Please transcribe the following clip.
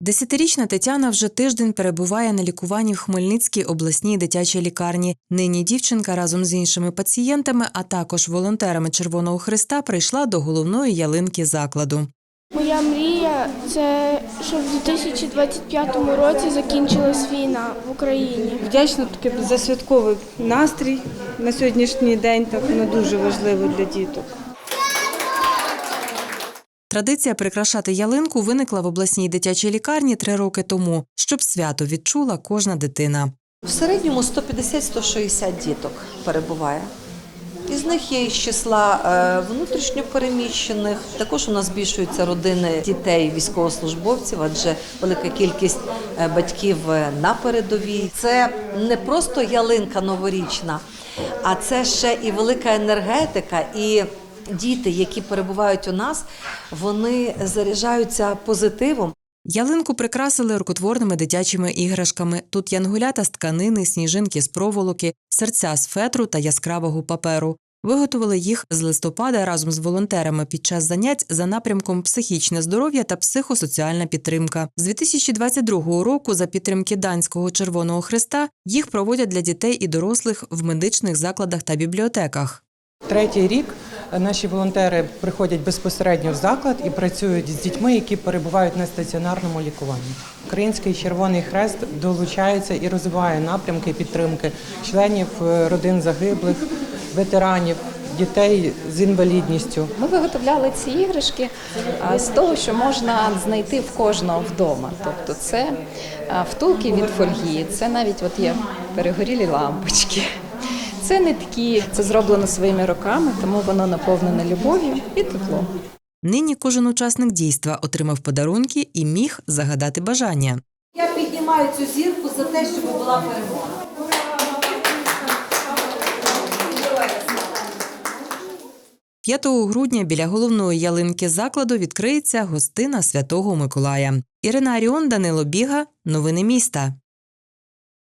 Десятирічна Тетяна вже тиждень перебуває на лікуванні в Хмельницькій обласній дитячій лікарні. Нині дівчинка разом з іншими пацієнтами, а також волонтерами Червоного Христа, прийшла до головної ялинки закладу. Моя мрія це щоб в 2025 році закінчилась війна в Україні. Вдячна таки за святковий настрій на сьогоднішній день. Так воно дуже важливо для діток. Традиція прикрашати ялинку виникла в обласній дитячій лікарні три роки тому, щоб свято відчула кожна дитина. В середньому 150-160 діток перебуває. Із них є із числа е, внутрішньопереміщених. Також у нас збільшуються родини дітей військовослужбовців, адже велика кількість е, батьків е, на передовій. Це не просто ялинка новорічна, а це ще і велика енергетика. І діти, які перебувають у нас, вони заряджаються позитивом. Ялинку прикрасили рукотворними дитячими іграшками. Тут янгулята з тканини, сніжинки з проволоки, серця з фетру та яскравого паперу. Виготовили їх з листопада разом з волонтерами під час занять за напрямком психічне здоров'я та психосоціальна підтримка. З 2022 року за підтримки Данського Червоного Христа їх проводять для дітей і дорослих в медичних закладах та бібліотеках. Третій рік наші волонтери приходять безпосередньо в заклад і працюють з дітьми, які перебувають на стаціонарному лікуванні. Український Червоний Хрест долучається і розвиває напрямки підтримки членів е, родин загиблих, ветеранів, дітей з інвалідністю. Ми виготовляли ці іграшки з того, що можна знайти в кожного вдома. Тобто це втулки від фольги, це навіть от є перегорілі лампочки. Це нитки, це зроблено своїми руками, тому воно наповнене любов'ю і теплом. Нині кожен учасник дійства отримав подарунки і міг загадати бажання. Я піднімаю цю зірку за те, щоб була перемога. – 5 грудня біля головної ялинки закладу відкриється гостина Святого Миколая. Ірина Аріон, Данило Біга. Новини міста.